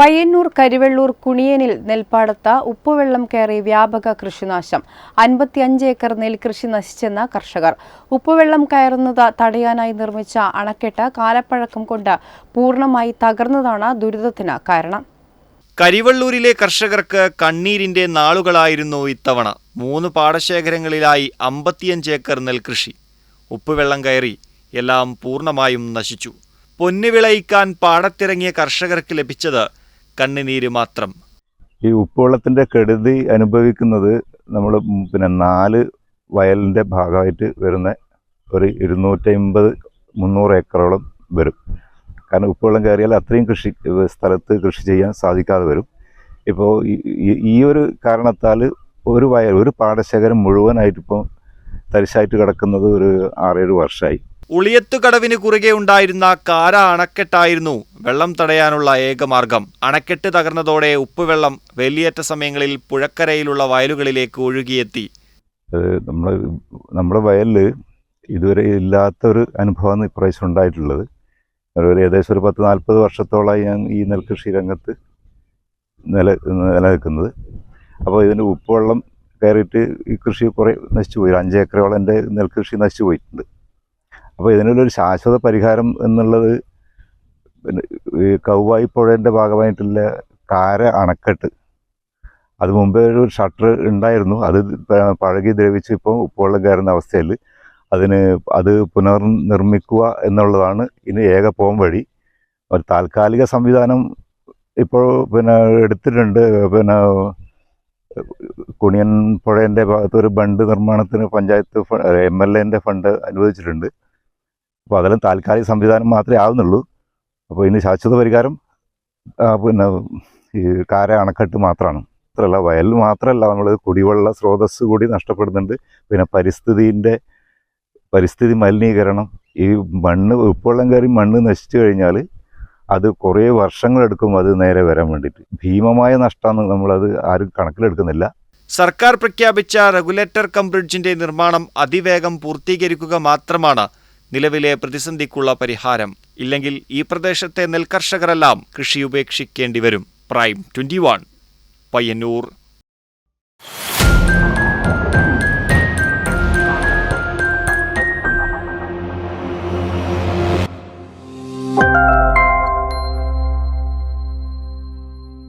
പയ്യന്നൂർ കരിവെള്ളൂർ കുണിയനിൽ നെൽപ്പാടത്ത് ഉപ്പുവെള്ളം കയറി വ്യാപക കൃഷിനാശം. അൻപത്തിയഞ്ച് ഏക്കർ നെൽകൃഷി നശിച്ചെന്ന കർഷകർ. ഉപ്പുവെള്ളം കയറുന്നത് തടയാനായി നിർമ്മിച്ച അണക്കെട്ട് കാലപ്പഴക്കം കൊണ്ട് പൂർണമായി തകർന്നതാണ് ദുരിതത്തിന് കാരണം. കരിവള്ളൂരിലെ കർഷകർക്ക് കണ്ണീരിന്റെ നാളുകളായിരുന്നു ഇത്തവണ. മൂന്ന് പാടശേഖരങ്ങളിലായി അമ്പത്തിയഞ്ച് ഏക്കർ നെൽകൃഷി. ഉപ്പുവെള്ളം കയറി എല്ലാം പൂർണമായും നശിച്ചു. പൊന്നുവിളയിക്കാൻ പാടത്തിറങ്ങിയ കർഷകർക്ക് ലഭിച്ചത് കണ്ണുനീര് മാത്രം. ഈ ഉപ്പുവെള്ളത്തിന്റെ കെടുതി അനുഭവിക്കുന്നത് നമ്മൾ പിന്നെ നാല് വയലിന്റെ ഭാഗമായിട്ട് വരുന്ന ഒരു ഇരുന്നൂറ്റമ്പത് മുന്നൂറ് ഏക്കറോളം വരും. കാരണം ഉപ്പുവെള്ളം കയറിയാൽ അത്രയും കൃഷി സ്ഥലത്ത് കൃഷി ചെയ്യാൻ സാധിക്കാതെ വരും. ഇപ്പോൾ ഈ ഒരു കാരണത്താൽ ഒരു വയൽ ഒരു പാടശേഖരം മുഴുവനായിട്ടിപ്പോൾ തരിശായിട്ട് കിടക്കുന്നത് ഒരു ആറേഴ് വർഷമായി ഉളിയത്തുകടവിന് കുറുകെ ഉണ്ടായിരുന്ന കാര അണക്കെട്ടായിരുന്നു വെള്ളം തടയാനുള്ള ഏക മാർഗം. അണക്കെട്ട് തകർന്നതോടെ ഉപ്പുവെള്ളം വേലിയേറ്റ സമയങ്ങളിൽ പുഴക്കരയിലുള്ള വയലുകളിലേക്ക് ഒഴുകിയെത്തി. നമ്മുടെ നമ്മുടെ വയലിൽ ഇതുവരെ ഇല്ലാത്തൊരു അനുഭവമാണ് ഇപ്രാവശ്യം ഉണ്ടായിട്ടുള്ളത്. ഒരു ഏകദേശം ഒരു പത്ത് നാൽപ്പത് വർഷത്തോളമായി ഞാൻ ഈ നെൽകൃഷി രംഗത്ത് നില നിലനിൽക്കുന്നത്. അപ്പോൾ ഇതിന്റെ ഉപ്പുവെള്ളം കയറിയിട്ട് ഈ കൃഷി കുറേ നശിച്ചു പോയി അഞ്ച് ഏക്കറോളം എന്റെ നെൽകൃഷി നശിച്ചു പോയിട്ടുണ്ട് അപ്പോൾ ഇതിനുള്ളൊരു ശാശ്വത പരിഹാരം എന്നുള്ളത് ഈ കൗവായി പുഴേന്റെ ഭാഗമായിട്ടുള്ള കാര അണക്കെട്ട്. അത് മുമ്പേ ഒരു ഷട്ടർ ഉണ്ടായിരുന്നു. അത് പഴകി ദ്രവിച്ച് ഇപ്പോൾ ഉപ്പുവെള്ളം കയറുന്ന അവസ്ഥയിൽ അതിന് അത് പുനർനിർമ്മിക്കുക എന്നുള്ളതാണ് ഇനി ഏക പോം വഴി. ഒരു താൽക്കാലിക സംവിധാനം ഇപ്പോൾ പിന്നെ എടുത്തിട്ടുണ്ട്. പിന്നെ കുണിയൻ പുഴേന്റെ ഭാഗത്ത് ഒരു ബണ്ട് നിർമ്മാണത്തിന് പഞ്ചായത്ത് എം എൽ എന്റെ ഫണ്ട് അനുവദിച്ചിട്ടുണ്ട്. അപ്പോൾ അതെല്ലാം താൽക്കാലിക സംവിധാനം മാത്രമേ ആവുന്നുള്ളൂ. അപ്പോൾ ഇനി ശാശ്വത പരിഹാരം പിന്നെ ഈ കാര അണക്കെട്ട് മാത്രമാണ്. മാത്രമല്ല വയൽ മാത്രമല്ല നമ്മൾ കുടിവെള്ള സ്രോതസ് കൂടി നഷ്ടപ്പെടുന്നുണ്ട്. പിന്നെ പരിസ്ഥിതിന്റെ പരിസ്ഥിതി മലിനീകരണം ഈ മണ്ണ് ഉപ്പുവെള്ളം കയറി മണ്ണ് നശിച്ചു കഴിഞ്ഞാൽ അത് കുറേ വർഷങ്ങളെടുക്കും അത് നേരെ വരാൻ വേണ്ടിയിട്ട്. ഭീമമായ നഷ്ടമാണ് നമ്മളത് ആരും കണക്കിലെടുക്കുന്നില്ല. സർക്കാർ പ്രഖ്യാപിച്ച റെഗുലേറ്റർ കം ബ്രിഡ്ജിന്റെ നിർമ്മാണം അതിവേഗം പൂർത്തീകരിക്കുക മാത്രമാണ് നിലവിലെ പ്രതിസന്ധിക്കുള്ള പരിഹാരം ഇല്ലെങ്കിൽ ഈ പ്രദേശത്തെ നെൽകർഷകരെല്ലാം കൃഷി ഉപേക്ഷിക്കേണ്ടി വരും. Prime twenty Payyanur.